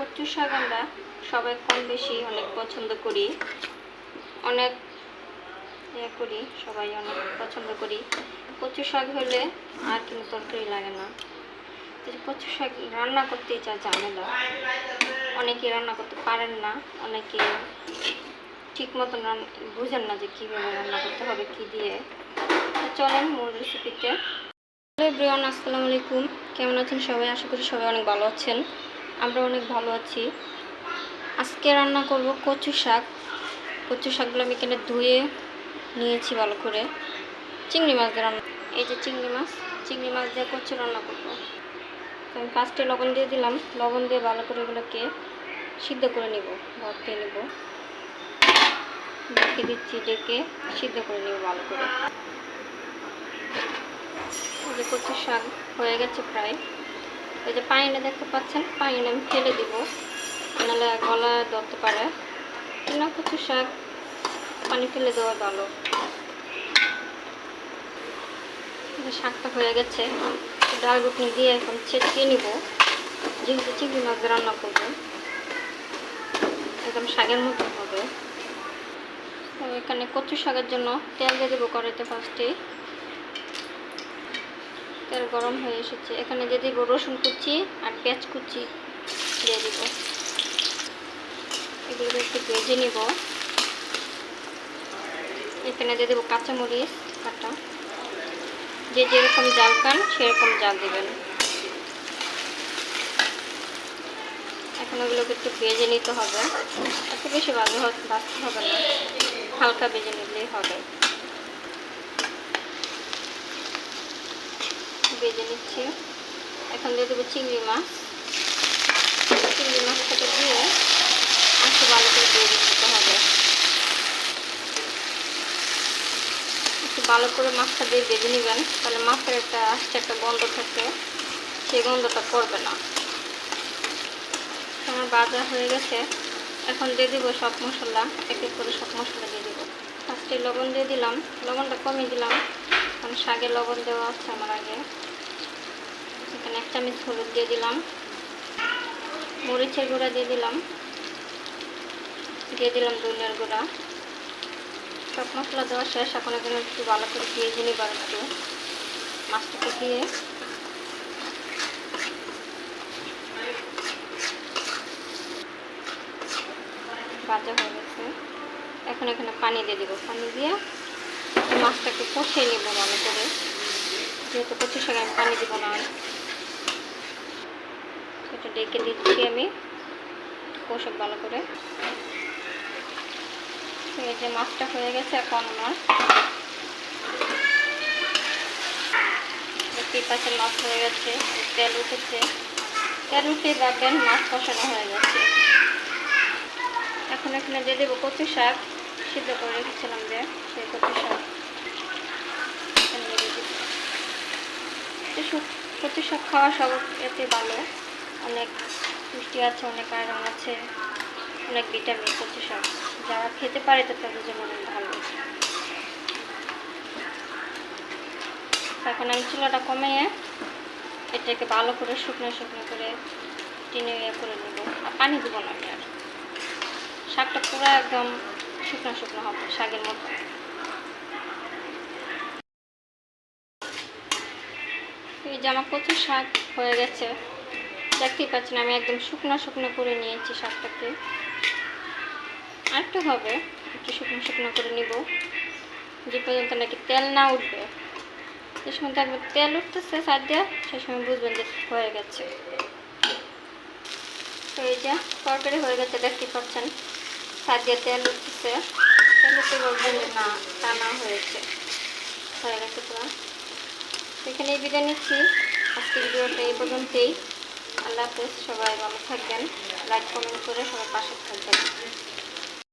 কচু শাক আমরা সবাই কম বেশি অনেক পছন্দ করি। অনেক ইয়ে করি, সবাই অনেক পছন্দ করি। কচু শাক হলে আর কিন্তু তরকারি লাগে না। কচু শাক রান্না করতে যা ঝামেলা, অনেকে রান্না করতে পারেন না, অনেকে ঠিক মতন বুঝেন না যে কীভাবে রান্না করতে হবে, কি দিয়ে। চলেন মূল রেসিপিতে হ্যালো এভরিওয়ান, আসসালামু আলাইকুম। কেমন আছেন সবাই? আশা করি সবাই অনেক ভালো আছেন। আমরা অনেক ভালো আছি। আজকে রান্না করব কচু শাক। কচু শাকগুলো আমি এখানে ধুয়ে নিয়েছি ভালো করে। চিংড়ি মাছ দিয়ে রান্না এই যে চিংড়ি মাছ। চিংড়ি মাছ দিয়ে কচু রান্না করব। আমি ফার্স্টে লবণ দিয়ে দিলাম। লবণ দিয়ে ভালো করে এগুলোকে সিদ্ধ করে নিব। ভর্তে নিব। ডেকে দিচ্ছি ডেকে সিদ্ধ করে নিব ভালো করে। কচু শাক হয়ে গেছে প্রায়। এই যে পানিটা দেখতে পাচ্ছেন, পানিটা আমি ফেলে দিব। নাহলে গলা ধরতে পারে। কিনা কচু শাক, পানি ফেলে দেওয়া ভালো। শাকটা হয়ে গেছে। ডাল গুটনি দিয়ে এখন ছেঁচিয়ে নিব। যেহেতু চিংড়ি মাছ রান্না করব, একদম শাকের মতো হবে। এখানে কচু শাকের জন্য তেল দিয়ে দেবো কড়াইতে ফার্স্টে তেল গরম হয়ে এসেছে। এখানে দিয়ে দিব রসুন কুচি আর পেঁয়াজ কুচি দিয়ে দিব। এগুলো একটু ভেজে নিব। এখানে দিয়ে দেবো কাঁচামরিচ কাটা। যে যেরকম জাল খান, সেরকম জাল দেবেন। এখন ওগুলোকে একটু ভেজে নিতে হবে। এত বেশি ভালো হবে না। হালকা ভেজে নিলেই হবে। ভেজে নিচ্ছি। এখন দিয়ে দেবো চিংড়ি মাছ। চিংড়ি মাছটাকে দিয়ে একটু ভালো করে ভেজে নিতে হবে। একটু ভালো করে মাছটা দিয়ে ভেজে নেবেন, তাহলে মাছের একটা আসছে একটা গন্ধ থাকে সেই গন্ধটা করবে না। আমার বাজা হয়ে গেছে। এখন দিয়ে দিব সব মশলা, এক এক করে সব মশলা দিয়ে দিব। ফার্স্টে লবণ দিয়ে দিলাম। লবণটা কমিয়ে দিলাম। কারণ শাকে লবণ দেওয়া আছে আমার আগে। এখানে এক চামচ হলুদ দিয়ে দিলাম। মরিচের গুঁড়া দিয়ে দিলাম। দিয়ে দিলাম ধনিয়ার গুঁড়া। সব মশলা দেওয়া শেষ। এখন এখানে একটু ভালো করে ভেজে নিবার একটু মাছটাকে দিয়ে ভাজা হয়ে গেছে। এখন এখানে পানি দিয়ে দেবো। পানি দিয়ে মাছটাকে কষিয়ে নেব ভালো করে। যেহেতু কচু শাকে, আমি পানি দিব না। এটা ডেকে দিচ্ছি আমি কষক ভালো করে। এই যে মাছটা হয়ে গেছে এখন আমার। পাচ্ছেন মাছ হয়ে গেছে তেল উঠেছে। তেল উঠে ভাববেন মাছ কষানো হয়ে গেছে। এখন এখানে দিয়ে দেবো কচু শাক। সিদ্ধ করে রেখেছিলাম যে সেই। কচু শাক- কচু শাক খাওয়া সব এতে ভালো। অনেক পুষ্টি আছে, অনেক আয়রন আছে, অনেক ভিটামিন কচু শাক যারা খেতে পারে তো তাদের জন্য অনেক ভালো। এখন আমি চুলাটা কমিয়ে এটাকে ভালো করে শুকনো শুকনো করে টিনে ইয়ে করে নেব। আর পানি দেবো না আমি আর। শাকটা পুরো একদম শুকনো শুকনো হবে শাকের মতো। এই যে আমার শাক হয়ে গেছে। দেখতেই পাচ্ছেন, আমি একদম শুকনো শুকনো করে নিয়েছি শাকটাকে। আরেকটু হবে, একটু শুকনো শুকনো করে নিব। যে পর্যন্ত নাকি তেল না উঠবে। যে সময় দেখবে তেল উঠতেছে সার দিয়ে সেই সময় বুঝবেন যে হয়ে গেছে। তো এই যে তরকারি হয়ে গেছে দেখতেই পাচ্ছেন। সার দিয়ে তেল উঠতেছে। তেল উঠতে বলবেন যে না হয়েছে। হয়ে গেছে পুরো। এখানেই বিদায় নিচ্ছি। আজকের ভিডিওটা এই পর্যন্তই। আল্লাহ হাফেজ সবাই ভালো থাকবেন। লাইক কমেন্ট করে সবাই পাশে থাকবেন।